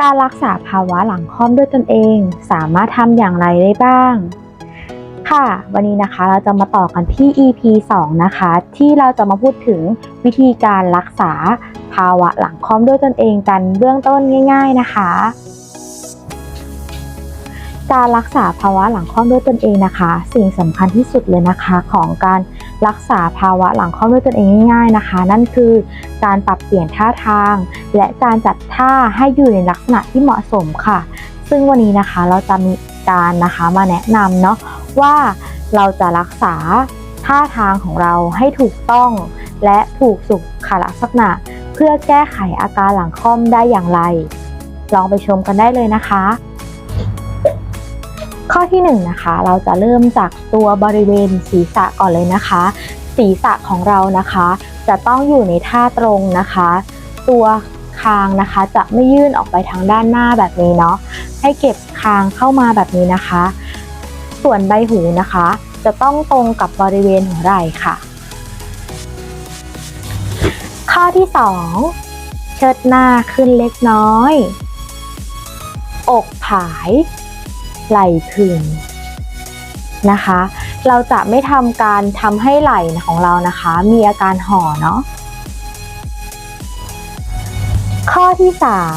การรักษาภาวะหลังค่อมด้วยตนเอง สามารถทำอย่างไรได้บ้าง ค่ะ วันนี้นะคะเราจะมาต่อกันที่ EP 2 นะคะ ที่เราจะมาพูดถึงวิธีการรักษาภาวะหลังค่อมด้วยตนเองกันเบื้องต้นง่าย ๆนะคะ การรักษาภาวะหลังค่อมด้วยตนเองนะคะ สิ่งสำคัญที่สุดเลยนะคะของการ รักษาภาวะหลังค่อมด้วยตนเองง่าย ๆนะคะ นั่นคือการปรับเปลี่ยนท่าทาง และการจัดท่าให้อยู่ในลักษณะที่เหมาะสมค่ะ ซึ่งวันนี้นะคะเราจะมีการนะคะมาแนะนำเนาะว่าเราจะรักษาท่าทางของเราให้ถูกต้อง และถูกสุขลักษณะ เพื่อแก้ไขอาการหลังค่อมได้อย่างไร ลองไปชมกันได้เลยนะคะ ข้อที่1นงนะคะเราจะเริ่มจากตัวบริเวณศีรษะก่อนเลยนะคะ ศีรษะของเรานะคะ จะต้องอยู่ในท่าตรงนะคะ ตัวคางนะคะจะไม่ยื่นออกไปทางด้านหน้าแบบนี้เนาะให้เก็บคางเข้ามาแบบนี้นะคะ ส่วนใบหูนะคะ จะต้องตรงกับบริเวณหัวไหล่ค่ะ ข้อที่ 2 เชิดหน้าขึ้นเล็กน้อย อกผาย ไหล่พึงนะคะ เราจะไม่ทำการทำให้ไหล่ของเรานะคะ มีอาการห่อเนาะข้อที่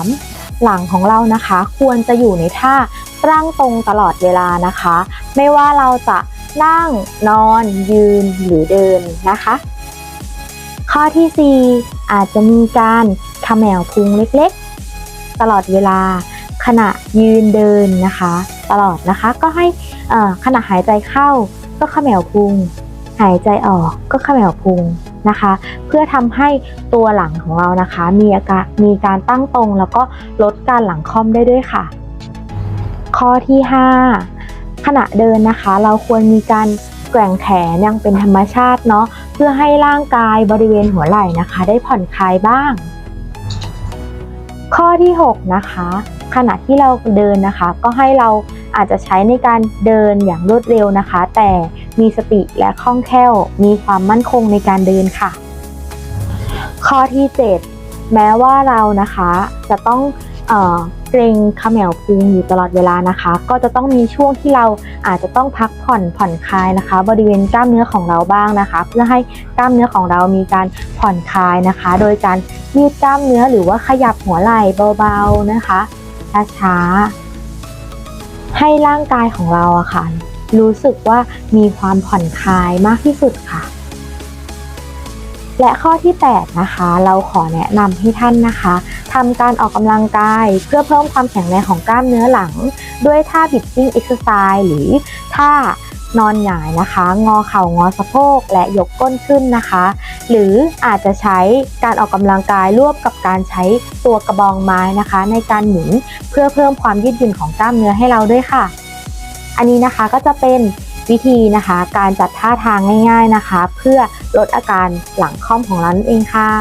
3 หลังของเรานะคะ ควรจะอยู่ในท่าตั้งตรงตลอดเวลานะคะ ไม่ว่าเราจะนั่งนอนยืนหรือเดินนะคะ ข้อที่ 4 อาจจะมีการขมแมวพุงเล็กๆ ตลอดเวลาขณะยืนเดินนะคะ ตลอดนะคะ ก็ให้ขณะหายใจเข้าก็ขมแมวพุง หายใจออกก็ขมแมวพุงนะคะ เพื่อทำให้ตัวหลังของเรานะคะ มีอาการมีการตั้งตรงแล้วก็ลดการหลังค่อมได้ด้วยค่ะ ข้อที่ 5 ขณะเดินนะคะ เราควรมีการแกว่งแขนยังเป็นธรรมชาติเนาะเพื่อให้ร่างกายบริเวณหัวไหล่นะคะ ได้ผ่อนคลายบ้าง ข้อที่ 6 นะคะ ขณะที่เราเดินนะคะ ก็ให้เราอาจจะใช้ในการเดินอย่างรวดเร็วนะคะ แต่มีสติและคล่องแคล่ว มีความมั่นคงในการเดินค่ะ ข้อที่ 7 แม้ว่าเรานะคะจะต้องเอ่อเกรงเขมวพุงอยู่ตลอดเวลานะคะ ก็จะต้องมีช่วงที่เราอาจจะต้องพักผ่อนผ่อนคลายนะคะ บริเวณกล้ามเนื้อของเราบ้างนะคะ เพื่อให้กล้ามเนื้อของเรามีการผ่อนคลายนะคะ โดยการยืดกล้ามเนื้อหรือว่าขยับหัวไหล่เบาๆนะคะ ช้าๆ ให้ร่างกายของเราอะค่ะ รู้สึกว่ามีความผ่อนคลายมากที่สุดค่ะ และข้อที่ 8 นะคะ เราขอแนะนำให้ท่านนะคะทำการออกกำลังกายเพื่อเพิ่มความแข็งแรงของกล้ามเนื้อหลัง ด้วยท่าบิดกิ้งเอ็กซ์ไซส์หรือท่านอนหงายนะคะ งอเข่างอสะโพกและยกก้นขึ้นนะคะ หรืออาจจะใช้การออกกำลังกายร่วมกับการใช้ตัวกระบองไม้นะคะ ในการหมุนเพื่อเพิ่มความยืดหยุ่นของกล้ามเนื้อให้เราด้วยค่ะ อันนี้นะคะก็จะเป็นวิธีนะคะ การจัดท่าทางง่าย ๆนะคะ เพื่อลดอาการหลังค่อมของเรานั่นเองค่ะ